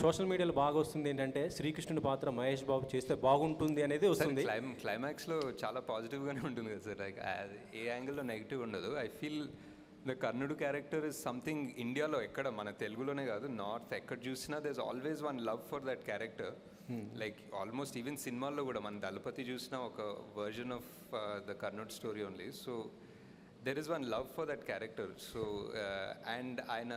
Social మీడియాలో బాగా వస్తుంది ఏంటంటే శ్రీకృష్ణుడి పాత్ర మహేష్ బాబు చేస్తే బాగుంటుంది అనేది వస్తుంది. క్లైమ్ క్లైమాక్స్లో చాలా పాజిటివ్గానే ఉంటుంది కదా సార్ లైక్ ఏ యాంగిల్లో నెగిటివ్ ఉండదు. I feel the Karnudu character is something ఇండియాలో ఎక్కడ మన తెలుగులోనే కాదు నార్త్ ఎక్కడ చూసినా there always one love for that character like almost even సినిమాల్లో కూడా మన దళపతి చూసిన ఒక version of the Karnud story only so there is one love for that character so and ఆయన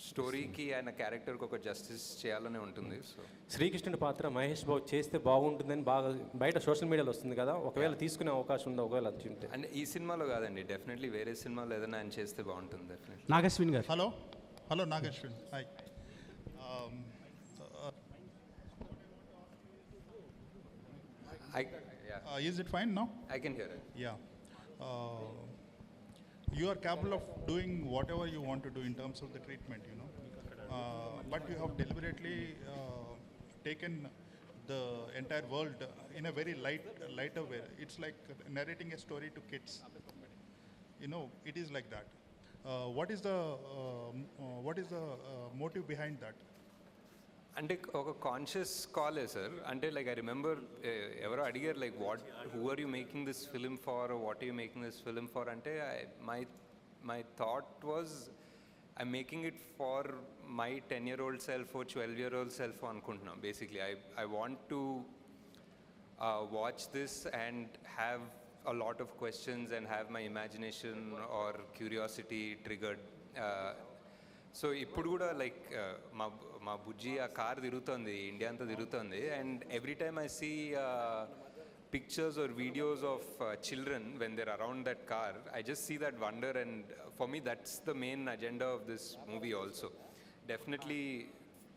స్టోరీకి ఆయన క్యారెక్టర్కి ఒక జస్టిస్ చేయాలనే ఉంటుంది సో. శ్రీకృష్ణుడి పాత్ర మహేష్ బాబు చేస్తే బాగుంటుందని బాగా బయట సోషల్ మీడియాలో వస్తుంది కదా ఒకవేళ తీసుకునే అవకాశం ఉందా ఒకవేళ వచ్చి ఉంటే? అంటే ఈ సినిమాలో కాదండి డెఫినెట్లీ వేరే సినిమాలో ఏదైనా ఆయన చేస్తే బాగుంటుంది డెఫినెట్లీ. నాగశ్విన్ గారు. Hello hello Nag Ashwin. Hi I is it fine now I can hear. Uh, you are capable of doing whatever you want to do in terms of the treatment, you know. Uh, but you have deliberately uh, taken the entire world in a very light, lighter way. It's like narrating a story to kids. You know, it is like that. Uh, what is the um, uh, what is the uh, motive behind that? అంటే ఒక conscious కాలే sir అంటే like I remember ఎవరో అడిగారు like what who are you making this film for what you making this film for అంటే my my thought was I making it for my ten year old self twelve year old self అనుకుంటున్నాం basically I I want to uh, watch this and have a lot of questions and have my imagination or curiosity triggered. Uh, so ఇప్పుడు కూడా like uh, మా మా బుజ్జి ఆ car తిరుగుతుంది India అంతా తిరుగుతుంది. And every time I see pictures or videos of children when there around that car I just see that wonder and for me that's the main agenda of this movie also definitely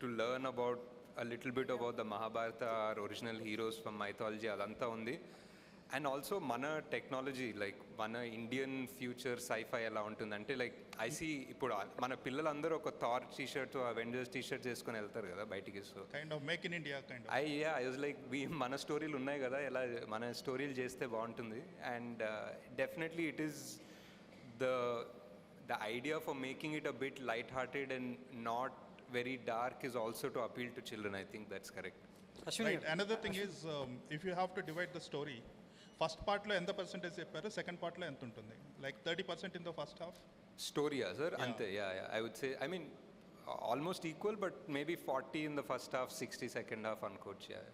to learn about a little bit about the Mahabharata, our original heroes from mythology, అదంతా ఉంది. And also మన technology like మన Indian future sci-fi ఎలా ఉంటుంది అంటే like I see ఇప్పుడు మన పిల్లలందరూ ఒక Thor T-shirt Avengers T shirt చేసుకొని వెళ్తారు కదా బయటికి so Kind of make in India kind of. I I was like we మన స్టోరీలు ఉన్నాయి కదా ఎలా మన స్టోరీలు చేస్తే బాగుంటుంది and definitely it is the the idea for making it a bit light hearted and not very dark is also to appeal to children I think that's correct Right. Another thing is, um, if you have to divide the story, first పార్ట్లో ఎంత percentage చెప్పారు? Second పార్ట్లో ఎంత ఉంటుంది? Like thirty percent in the first half స్టోరీయా sir అంతే. Yeah I would say I mean almost equal but maybe forty in the first half sixty second half అనుకోవచ్చు. Yeah.